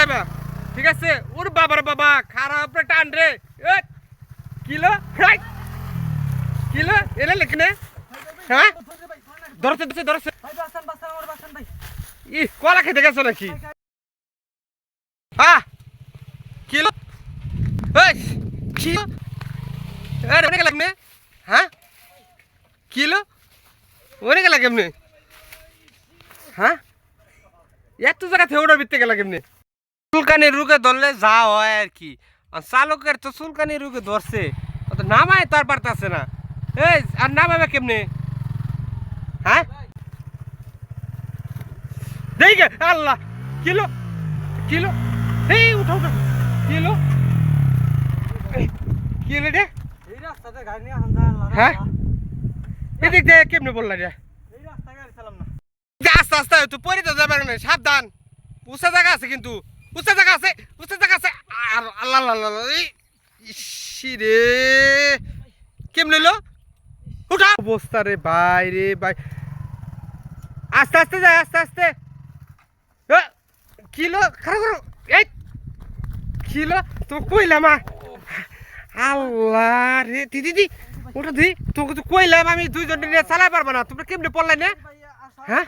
যাইবা ঠিক আছে? ওর বাবার বাবা খারাপ রে টান রে। কিলো কিলো এনে লেখনে হ্যাঁ? ধরছে ধরছে ধরছে। ই কলা খেতে গেছো নাকি? হ্যাঁ কিলো কিলো অনেক লাগনে হ্যাঁ? কিলো অনেক লাগে এমনি। হ্যাঁ? এত জায়গা থেকে ওটার ভিত্তি গেলা কেমনি? চুলকানি রুগে ধরলে যা হয় আর কি। আর চালকের তো চুলকানি রুগে ধরছে। তো নামায় তার পারতাছে না। এই আর নামাবে কেমনে? হ্যাঁ? দেখে আল্লাহ কিলো কিলো এই উঠো উঠো কিলো কিলো রে। হ্যাঁ? এদিক দিয়ে কেমনে বললা রে? আস্তে আস্তে তো যাবে সাবধান। উঁচা জায়গা আছে কিন্তু। উঁচা জায়গা আছে উঁচা জায়গা আছে। আর আল্লাহ আল্লাহ রে কেমনে লো উঠা। অবস্থা রে ভাই রে ভাই। আস্তে আস্তে যায় আস্তে আস্তে। কিলো খারাপ করো। এই কিলো তো কইলাম আল্লাহ রে দিদি দি ওটা দি। তোকে তো কইলাম আমি দুইজন নিয়ে চালাই পারব না। তোমরা কেমনে পড়লাই না? হ্যাঁ?